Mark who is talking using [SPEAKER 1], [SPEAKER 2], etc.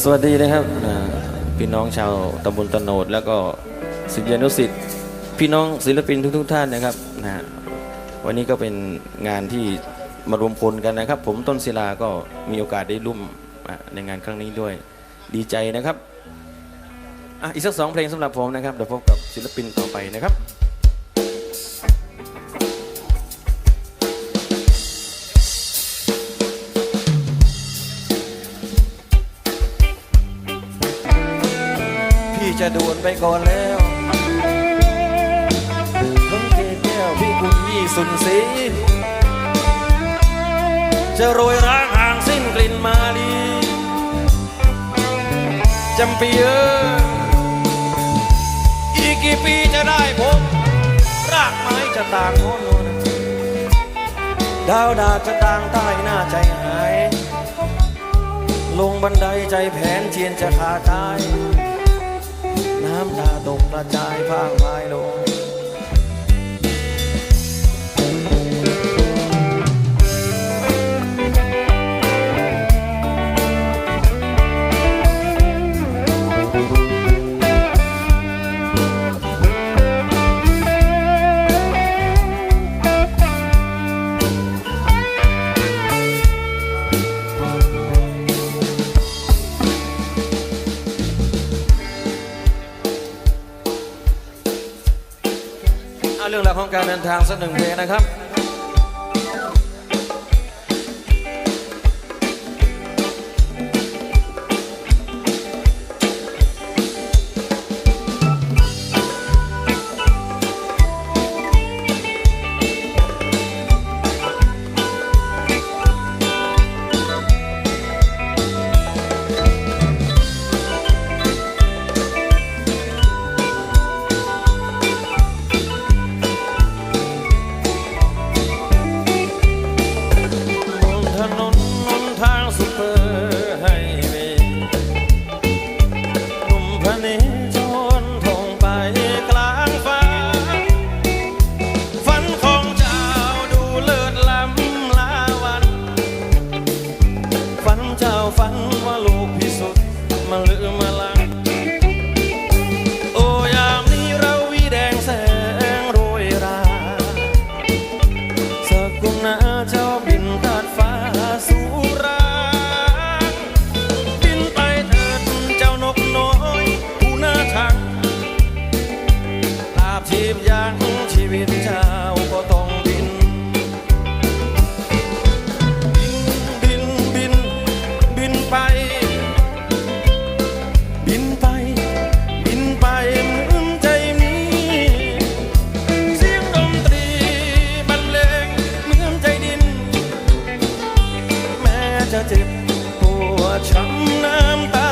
[SPEAKER 1] สวัสดีนะครับพี่น้องชาวตำบลตโนด แล้วก็ศิษยานุสิษย์พี่น้องศิลปินทุก ๆ ท่านนะครับนะวันนี้ก็เป็นงานที่มารวมพลกันนะครับ ผมต้นศิลาก็มีโอกาสได้ร่วมในงานครั้งนี้ด้วยดีใจนะครับออีกสักสองเพลงสำหรับผมนะครับเดี๋ยวพบกับศิลปินต่อไปนะครับ พี่จะด่วนไปก่อนแล้วเพิ่งเกแก้วพี่กุญยี่สุนสีจะโรยร้างห่างสิ้นกลิ่นมาลีจำปีเอออีกกี่ปีจะได้ผมรากไม้จะต่างโนนโน่นดาวดาจะต่างใต้หน้าใจหาย ลงบันไดใจแผนเทียนจะขาดตาย น้ำตาตกกระจายพางพายลง เอาเรื่องราวของการเดินทางสักหนึ่งเพลงนะครับบ ตราบชีพยังชีวิตเจ้าก็ต้องบิน บินบินบินบินไป บินไป บินไปเหมือนใจมีเสียงดนตรีบรรเลงเหมือนใจดิน แม้จะเจ็บปวดช้ำน้ำตา